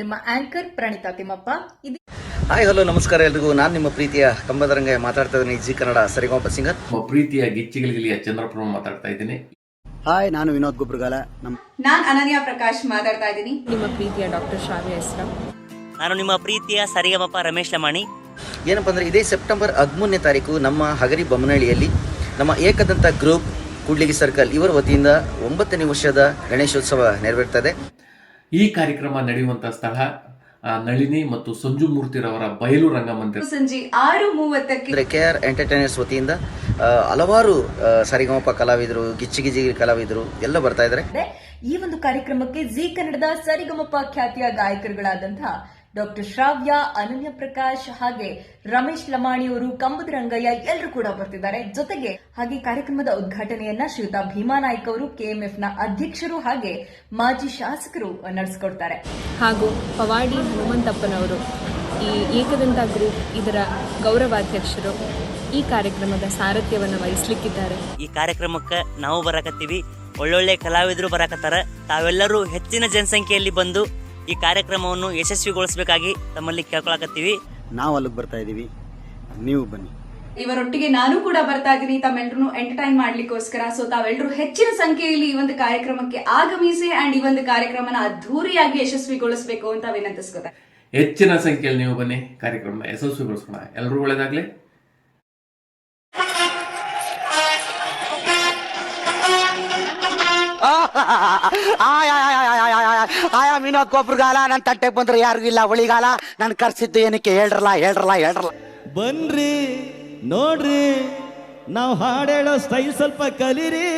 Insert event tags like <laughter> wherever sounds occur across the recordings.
ನಿಮ್ಮ ಆಂಕರ್ ಪ್ರಣೀತಾ ತಿಮ್ಮಪ್ಪ. ಇದು hi hello ನಮಸ್ಕಾರ ಎಲ್ರಿಗೂ. ನಾನು ನಿಮ್ಮ ಪ್ರೀತಿಯ ಕಂಬದರಂಗೆ ಮಾತಾಡ್ತಾ ಇದ್ದೀನಿ ಜಿ ಕನ್ನಡ ಸರಿಗೋಪ ಸಿಂಗರ್. ನಿಮ್ಮ ಪ್ರೀತಿಯ ಗಿಚ್ಚಿಗಳಿಗೆಯ ಚಂದ್ರಪ್ರಭು ಮಾತಾಡ್ತಾ ಇದ್ದೀನಿ. ಹಾಯ್ ನಾನು ವಿನೋದ್ ಗುಬ್ರಗಾಲ. ನಮ್ಮ ನಾನ್ ಅನನ್ಯ ಪ್ರಕಾಶ್ ಮಾತಾಡ್ತಾ ಇದ್ದೀನಿ. ನಿಮ್ಮ ಪ್ರೀತಿಯ ಡಾಕ್ಟರ್ ಶಾವಿ ಹೆಸರು? ನಾನು ನಿಮ್ಮ ಪ್ರೀತಿಯ ಸರಿಗಮಪ ರಮೇಶ್ ಲಮಾಣಿ. ಏನಪ್ಪ ಅಂದರೆ ಇದೇ ಸೆಪ್ಟೆಂಬರ್ ಹದಿಮೂರನೇ ತಾರೀಕು ನಮ್ಮ ಹಗರಿ ಬೊಮ್ಮನಹಳ್ಳಿಯಲ್ಲಿ ನಮ್ಮ ಏಕದಂತ ಗ್ರೂಪ್ ಕೂಡ್ಲಿಗಿ ಸರ್ಕಲ್ ಇವರ ವತಿಯಿಂದ ಒಂಬತ್ತನೇ ವರ್ಷದ ಗಣೇಶೋತ್ಸವ ನೆರವೇರ್ತದೆ. ಈ ಕಾರ್ಯಕ್ರಮ ನಡೆಯುವಂತ ಸ್ಥಳ ನಳಿನಿ ಮತ್ತು ಸಂಜು ಮೂರ್ತಿರವರ ಬಯಲು ರಂಗಮಂದಿರ. ಸಂಜೆ ಆರು ಮೂವತ್ತಕ್ಕೆ ಕೆ ಆರ್ ಎಂಟರ್ಟೈನರ್ಸ್ ವತಿಯಿಂದ ಹಲವಾರು ಸರಿಗಮಪ ಕಲಾವಿದರು ಗಿಚ್ಚಿ ಗಿಜಿ ಕಲಾವಿದರು ಎಲ್ಲ ಬರ್ತಾ ಇದ್ದಾರೆ. ಈ ಒಂದು ಕಾರ್ಯಕ್ರಮಕ್ಕೆ ಜಿ ಕನ್ನಡದ ಸರಿಗಮಪ ಖ್ಯಾತಿಯ ಗಾಯಕರುಗಳಾದಂತಹ ಡಾಕ್ಟರ್ ಶ್ರಾವ್ಯ ಅನನ್ಯ ಪ್ರಕಾಶ್ ಹಾಗೆ ರಮೇಶ್ ಲಮಾಣಿಯವರು ಕಂಬದ ರಂಗಯ್ಯ ಎಲ್ಲರೂ ಕೂಡ ಬರ್ತಿದ್ದಾರೆ. ಜೊತೆಗೆ ಹಾಗೆ ಕಾರ್ಯಕ್ರಮದ ಉದ್ಘಾಟನೆಯನ್ನ ಶ್ರೀಯುತ ಭೀಮಾ ನಾಯ್ಕ ಅವರು ಕೆಎಂಎಫ್ನ ಅಧ್ಯಕ್ಷರು ಹಾಗೆ ಮಾಜಿ ಶಾಸಕರು ನಡೆಸಿಕೊಡ್ತಾರೆ. ಹಾಗೂ ಪವಾಡಿ ಹನುಮಂತಪ್ಪನವರು ಈ ಏಕದಂತ ಗ್ರೂಪ್ ಇದರ ಗೌರವಾಧ್ಯಕ್ಷರು ಈ ಕಾರ್ಯಕ್ರಮದ ಸಾರಥ್ಯವನ್ನು ವಹಿಸಲಿಕ್ಕಿದ್ದಾರೆ. ಈ ಕಾರ್ಯಕ್ರಮಕ್ಕೆ ನಾವು ಬರಕತ್ತೀವಿ. ಒಳ್ಳೊಳ್ಳೆ ಕಲಾವಿದರು ಬರಾಕತ್ತಾರ. ತಾವೆಲ್ಲರೂ ಹೆಚ್ಚಿನ ಜನಸಂಖ್ಯೆಯಲ್ಲಿ ಬಂದು ಈ ಕಾರ್ಯಕ್ರಮವನ್ನು ಯಶಸ್ವಿಗೊಳಿಸಬೇಕಾಗಿ ತಮ್ಮಲ್ಲಿ ಕೇಳ್ಕೊಳಕತ್ತೀವಿ. ನಾವು ಅಲ್ಲಿಗೆ ಬರ್ತಾ ಇದ್ದೀವಿ ನೀವು ಬನ್ನಿ. ಇವರೊಟ್ಟಿಗೆ ನಾನು ಕೂಡ ಬರ್ತಾ ಇದ್ದೀನಿ ತಮ್ಮೆಲ್ಲರೂ ಎಂಟರ್ಟೈನ್ ಮಾಡ್ಲಿಕ್ಕೋಸ್ಕರ. ಸೊ ತಾವೆಲ್ಲರೂ ಹೆಚ್ಚಿನ ಸಂಖ್ಯೆಯಲ್ಲಿ ಈ ಒಂದು ಕಾರ್ಯಕ್ರಮಕ್ಕೆ ಆಗಮಿಸಿ ಅಂಡ್ ಈ ಒಂದು ಕಾರ್ಯಕ್ರಮನ ಅದ್ಧೂರಿಯಾಗಿ ಯಶಸ್ವಿಗೊಳಿಸಬೇಕು ಅಂತ ವಿನಂತಿಸ್ಕೋತಾರೆ ಹೆಚ್ಚಿನ ಸಂಖ್ಯೆಯಲ್ಲಿ ನೀವು ಬನ್ನಿ. ಕಾರ್ಯಕ್ರಮ ಯಶಸ್ವಿಗೊಳಿಸೋಣ ಎಲ್ಲರೂ ಒಳ್ಳೇದಾಗ್ಲಿ. ಆಯಾ ವಿನೋದ್ ಗೊಬ್ರಗಾಲ ನನ್ನ ತಟ್ಟೆಗೆ ಬಂದ್ರೆ ಯಾರಿಗೂ ಇಲ್ಲ ಒಳಿಗಾಲ ನಾನು ಕರ್ಸಿದ್ದು ಏನಕ್ಕೆ ಹೇಳ್ರಲ್ಲ ಹೇಳ್ರಲ್ಲ ಹೇಳ್ರಲ್ಲ. ಬನ್ರಿ, ನೋಡ್ರಿ, ನಾವು ಹಾಡೇಳೋ ಸ್ಟೈಲ್ ಸ್ವಲ್ಪ ಕಲೀರಿ.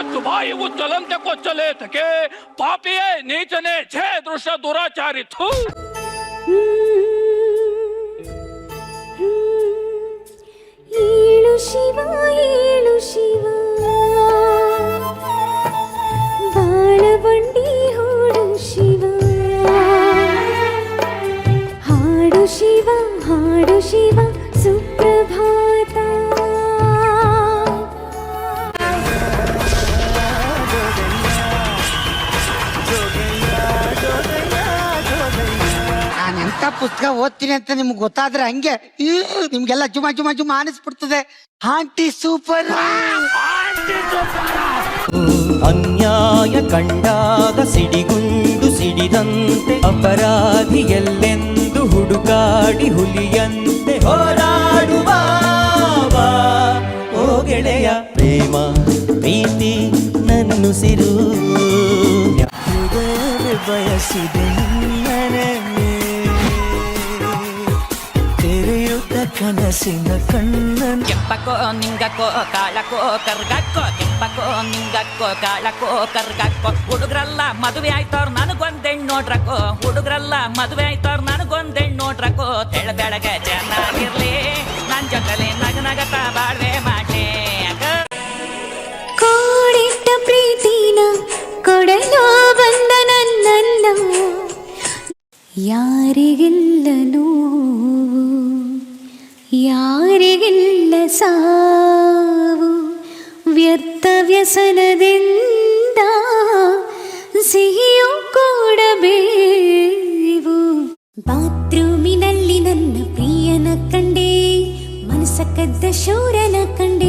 ಕೊಚ್ಚು ಬಾಯಿ ಉಚ್ಚಲಂತೆ ಕೊಚ್ಚಲೇತಕೆ ಪಾಪಿಯೇ ನೀಚನೆ ಛೇ ದೃಶ್ಯ ದುರಾಚಾರಿ ಥೂ ಏಳು ಶಿವ ಏಳು ಶಿವ ಬಾಳವಂಡಿ ಹೋಡು ಶಿವ ಹಾಡು ಶಿವ ಹಾಡು ಶಿವ ಸುಪ್ರಭಾತ ಪುಸ್ತಕ ಓದ್ತೀನಿ ಅಂತ ನಿಮ್ಗೆ ಗೊತ್ತಾದ್ರೆ ಹಂಗೆ ನಿಮ್ಗೆಲ್ಲ ಜುಮ ಜುಮ ಜುಮ ಅನಿಸ್ಬಿಡ್ತದೆ. Aunty super. ಅನ್ಯಾಯ ಕಂಡಾಗ ಸಿಡಿಗುಂಡು ಸಿಡಿದಂತೆ ಅಪರಾಧಿ ಎಲ್ಲೆಂದು ಹುಡುಕಾಡಿ ಹುಲಿಯಂತೆ ಹೋರಾಡುವ ಓ ಗೆಳೆಯ ಪ್ರೇಮ ಪ್ರೀತಿ ನನ್ನುಸಿರು ಬಯಸಿದೆ ಬಯಸಿದೆ ಕನಸಿನ ಕಣ್ಣನ್. ಕೆಂಪಕೋ ನಿಂಗಕ್ಕೋ ಕಾಲಕೋ ಕರ್ಗಕ್ಕೋ ಕೆಂಪಕೋ ನಿಂಗಕ್ಕೋ ಕಾಲಕೋ ಕರ್ಗಕ್ಕೋ. ಹುಡುಗ್ರಲ್ಲ ಮದುವೆ ಆಯ್ತವ್ರ ನನಗೊಂದೆಣ್ಣು ನೋಡ್ರಕೋ. ಹುಡುಗ್ರಲ್ಲ ಮದುವೆ ಆಯ್ತವ್ರ ನನಗೊಂದೆಣ್ಣು ನೋಡ್ರಕೋ. ತೆಳ ಬೆಳಗ್ಗೆ ಚೆನ್ನಾಗಿರ್ಲಿ ನನ್ ಜೊತೆಲಿ ನಗ ನಗತ ಬಾಳ್ವೆ ಮಾಡಿ ಕೋಡಿಟ್ಟ ಪ್ರೀತಿನ ಕೊಡಲು ಬಂದ ನನ್ನನ್ನು. ಯಾರಿಗಿಲ್ಲ ನೋವು ಯಾರಿಗಿಲ್ಲ ಸಾವು ವ್ಯರ್ಥ ವ್ಯಸನದಿಂದ ಸಿಹಿಯು ಕೂಡಬೇವು ಬಾತ್ರೂಮಿನಲ್ಲಿ ನನ್ನ ಪ್ರಿಯನ ಕಂಡೆ ಮನಸ್ಸ ಕದ್ದ ಶೂರನ ಕಂಡೆ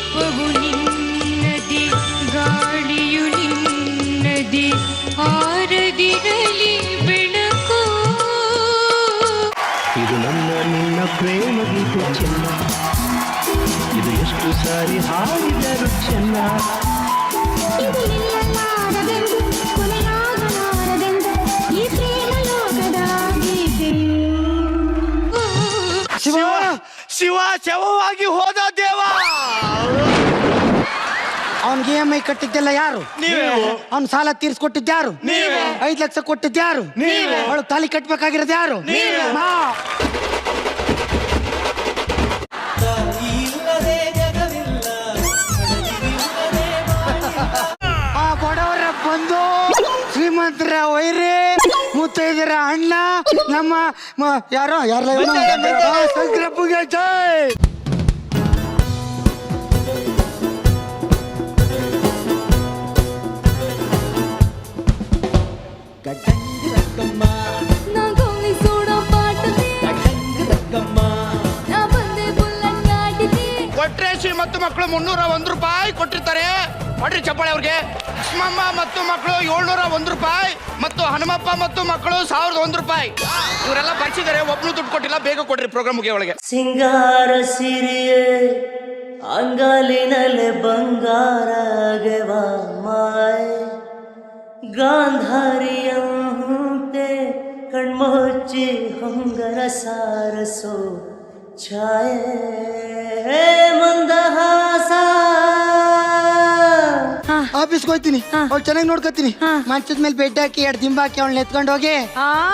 ಸಾರಿ ಹಾಡಿದರು ಚೆನ್ನ ಶಿವ ಶಿವ ಶವವಾಗಿ ಹೋದ ದೇವ. ಅವನ್ಗೆ ಇ ಎಂ ಐ ಕಟ್ಟಿದ್ದೆಲ್ಲ ಯಾರು? ಅವ್ನ್ ಸಾಲ ತೀರ್ಸ್ಕೊಟ್ಟಿದ್ಯಾರು ಐದ್ ಲಕ್ಷ ಕೊಟ್ಟಿದ್ಯಾರು ಅವಳು ತಾಲಿ ಕಟ್ಬೇಕಾಗಿರೋದು ಯಾರು? ಮುತ್ತೈದರ ವೈರಿ ಮುತ್ತೈದರ ಅಣ್ಣ ನಮ್ಮ ಯಾರೋ ಯಾರ ಸಂಕ್ರಪ್ಪಗೆ ಜೈ ಕೊಟ್ರೇಶಿ ಮತ್ತು ಮಕ್ಕಳು ಮುನ್ನೂರ ಒಂದು ರೂಪಾಯಿ ಕೊಟ್ಟಿರ್ತಾರೆ ಮಾಡ್ರಿ ಚಪ್ಪಾಳೆ ಅವ್ರಿಗೆ. ಲಕ್ಷ್ಮಮ್ಮ ಮತ್ತು ಮಕ್ಕಳು ಏಳ್ನೂರ ಒಂದು ರೂಪಾಯಿ ಮತ್ತು ಹನುಮಪ್ಪ ಮತ್ತು ಮಕ್ಕಳು ಸಾವಿರದ ಒಂದು ರೂಪಾಯಿ. ಇವರೆಲ್ಲ ಬರ್ಸಿದ್ದಾರೆ ಒಬ್ರು ದುಡ್ಡು ಕೊಟ್ಟಿಲ್ಲ, ಬೇಗ ಕೊಡ್ರಿ ಪ್ರೋಗ್ರಾಮ್ ಮುಗಿಯ ಒಳಗೆ. ಸಿಂಗಾರ ಸಿರಿಯೇ, ಅಂಗಾಲಿನಲ್ಲಿ ಬಂಗಾರ ಮಾಯ್. ಗಾಂಧಾರಿಯಂತೆ ಕಣ್ಮುಚ್ಚಿ ಹೊಂಗರ ಸಾರಸೋ ಛಾಯೆ ಮಂದಹಾಸ ಆಫೀಸ್ಗೆ ಹೋಗ್ತೀನಿ ಅವ್ಳು ಚೆನ್ನಾಗಿ ನೋಡ್ಕೊತೀನಿ ಮಂಚದ ಮೇಲೆ ಬೆಡ್ ಹಾಕಿ ಎರಡು ದಿಂಬ ಹಾಕಿ ಅವಳು ಎತ್ಕೊಂಡು ಹೋಗಿ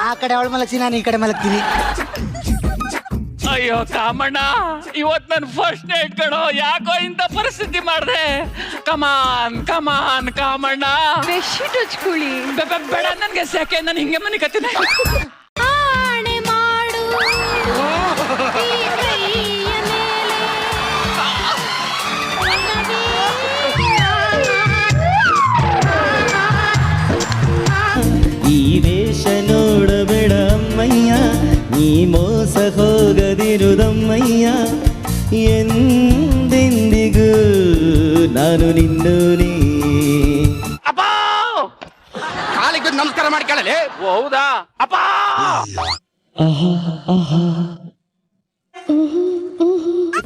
ಆ ಕಡೆ ಅವಳ ಮಲಗ್ಸಿ ನಾನು ಈ ಕಡೆ ಮಲಗ್ತೀನಿ ಅಯ್ಯೋ ಕಾಮಣ್ಣ ಇವತ್ ನನ್ ಫಸ್ಟ್ ನೈಟ್ ಕಣೋ ಯಾಕೋ ಇಂಥ ಪರಿಸ್ಥಿತಿ ಮಾಡ್ದೆ ಕಮಾನ್ ಕಮಾನ್ ಕಾಮಣ್ಣ ಬೆಡ್ಶೀಟ್ ಹಚ್ಕೊಳ್ಳಿ ಬೇಡ ನನ್ಗೆ ಸೆಕೆ ನಾನು ಹಿಂಗೆ ಮನೆ ಕತ್ತೀನಿ ಕಾಲಿಗೆ ನಮಸ್ಕಾರ ಮಾಡಿ ಕೇಳಲಿ. ಹೌದಾ? ಅಪ್ಪ!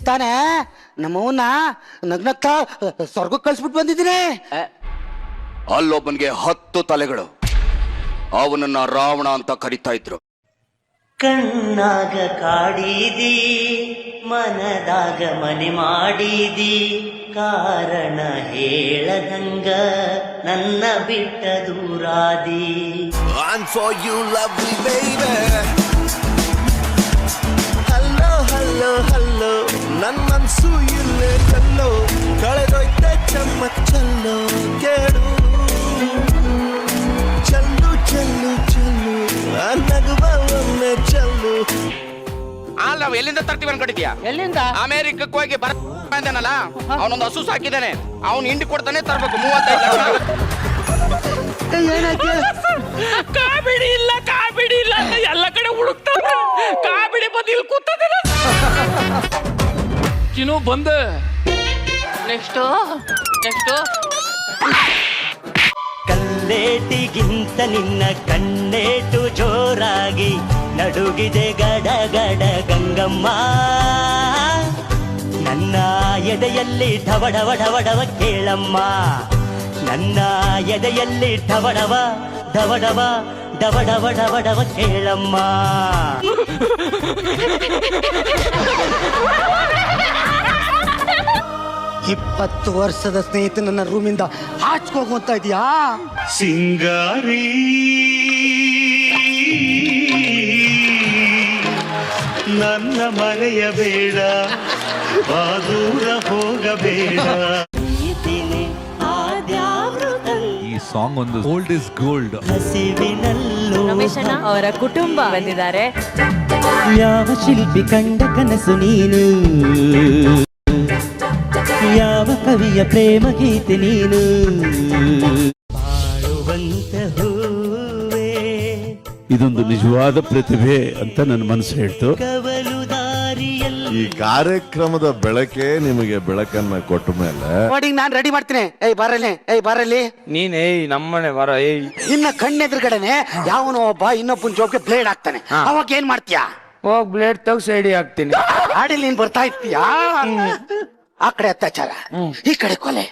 ತಾನೆ ನಮ್ಮವನ್ನ ನಗ್ನತ್ತ ಸ್ವರ್ಗಕ್ಕೆ ಕಳ್ಸ್ಬಿಟ್ಟು ಬಂದಿದ್ದೀನಿ. ಅಲ್ಲೊಬ್ಬನಿಗೆ ಹತ್ತು ತಲೆಗಳು. ಅವನನ್ನ ರಾವಣ ಅಂತ ಕರಿತಾ ಇದ್ರು. ಕಣ್ಣಾಗ ಕಾಡಿದಿ ಮನದಾಗ ಮನೆ ಮಾಡಿದಿ. ಕಾರಣ ಹೇಳದಂಗ ನನ್ನ ಬಿಟ್ಟ ದೂರಾದಿ And for you, lovely baby. Hello, hello, hello. ನನ್ ಮನ್ಸು ಇಲ್ಲೇ ಕಲ್ಲೋ ಕಳೆದೊಯ್ತೆ ಚಮ್ಮಕ್ ಚಲ್ಲೋ ಕೇಳು ಅಲ್ಲ ನಾವು ಎಲ್ಲಿಂದ ತರ್ತೀವಿ ಅನ್ಕೊಂಡಿದ್ಯಾ ಎಲ್ಲಿಂದ? ಅಮೆರಿಕಕ್ಕೆ ಹೋಗಿ ಬರ್ತಾನಲ್ಲ ಅವನೊಂದು ಹಸು ಸಾಕಿದ್ದಾನೆ ಅವನು ಹಿಂಡಿ ಕೊಡ್ತಾನೆ ತರ್ಬೇಕು ಮೂವತ್ತೈದು ಲಕ್ಷ. ಕಾಬಿಡಿ ಇಲ್ಲ ಕಾಬಿಡಿ ಇಲ್ಲ ಅಂತ ಎಲ್ಲ ಕಡೆ ಹುಡುಕ್ತಾರೆ ಕಾಬಿಡಿ ಬಂದು ಇಲ್ಲಿ ಕೂತದಿಲ್ಲ ಕಿನು ಬಂದ. Next next. ಕಲ್ಲೇಟಿಗಿಂತ ನಿನ್ನ ಕಣ್ಣೇಟು ಜೋರಾಗಿ. ನಡುಗಿದೆ ಗಡ ಗಡ ಗಂಗಮ್ಮ. ನನ್ನ ಎದೆಯಲ್ಲಿ ಢವಡವ ಢವಡವ ಕೇಳಮ್ಮ. ನನ್ನ ಎದೆಯಲ್ಲಿ ಢವಡವ ಢವಡವ ಡವಡವ ಡವಡವ ಕೇಳಮ್ಮ. ಇಪ್ಪತ್ತು ವರ್ಷದ ಸ್ನೇಹಿತ ನನ್ನ ರೂಮಿಂದ ಹಾಚ್ಕೋಗುವಂತ ಇದೆಯಾ? ಸಿಂಗಾರಿ. ನನ್ನ ಮನೆಯ ಬೇಡ. ಬಾದೂರ ಹೋಗಬೇಡ. ಈ ಸಾಂಗ್ ಒಂದು ಓಲ್ಡ್ ಇಸ್ ಗೋಲ್ಡ್ ಹಸಿವಿನಲ್ಲೂ ಅವರ ಕುಟುಂಬ ಬಂದಿದ್ದಾರೆ. ಯಾವ ಶಿಲ್ಪಿ ಕಂಡ ಕನಸು ನೀನು? ಯಾವ ಕವಿಯ ಪ್ರೇಮ ಗೀತೆ ನೀನು? ಬಾಳುವಂತ ಹೂವೇ ಇದೊಂದು ನಿಜವಾದ ಪ್ರತಿಭೆ ಅಂತ ನನ್ನ ಮನಸ್ಸು ಹೇಳ್ತು. ಈ ಕಾರ್ಯಕ್ರಮದ ಬೆಳಕೆ ನಿಮಗೆ ಬೆಳಕನ್ನ ಕೊಟ್ಟ ಮೇಲೆ. ಬಾಡಿಗೆ ನಾನ್ ರೆಡಿ ಮಾಡ್ತೀನಿ. ಏಯ್ ಬರಲಿ ಏಯ್ ಬರಲಿ ನೀನೇ ನಮ್ಮನೆ ಬರ ಏಯ್. ಇನ್ನ ಕಣ್ಣೆದುರುಗಡೆನೆ ಯಾವನೋ ಒಬ್ಬ ಇನ್ನೊಬ್ಬನ ಜೋಬ್ಗೆ ಬ್ಲೇಡ್ ಹಾಕ್ತಾನೆ. ಅವಾಗ ಏನ್ ಮಾಡ್ತೀಯಾ? ಹೋಗ್ ಬ್ಲೇಡ್ ತಗ ಸೈಡಿ ಹಾಕ್ತೀನಿ ಗಾಡಿಲಿ ನೀನ್ ಬರ್ತಾ ಇರ್ತೀಯಾ? ಆ ಕಡೆ ಅತ್ಯಾಚಾರ. ಈ ಕಡೆ ಕೊಲೆ.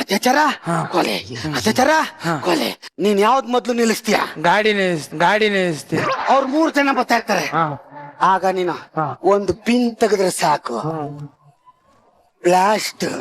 ಅತ್ಯಾಚಾರ ಕೊಲೆ. ಅತ್ಯಾಚಾರ ಕೊಲೆ. ನೀನ್ ಯಾವ್ದ್ ಮೊದ್ಲು ನಿಲ್ಲಿಸ್ತೀಯ? ಗಾಡಿ ಗಾಡಿ ನಿಲ್ಲಿಸ್ತೀಯ ಅವ್ರ ಮೂರ್ ಜನ ಬರ್ತಾ ಇರ್ತಾರೆ. ಆಗ ನೀನು ಒಂದು ಪಿನ್ ತೆಗೆದ್ರೆ ಸಾಕು. ಬ್ಲಾಸ್ಟ್ <laughs>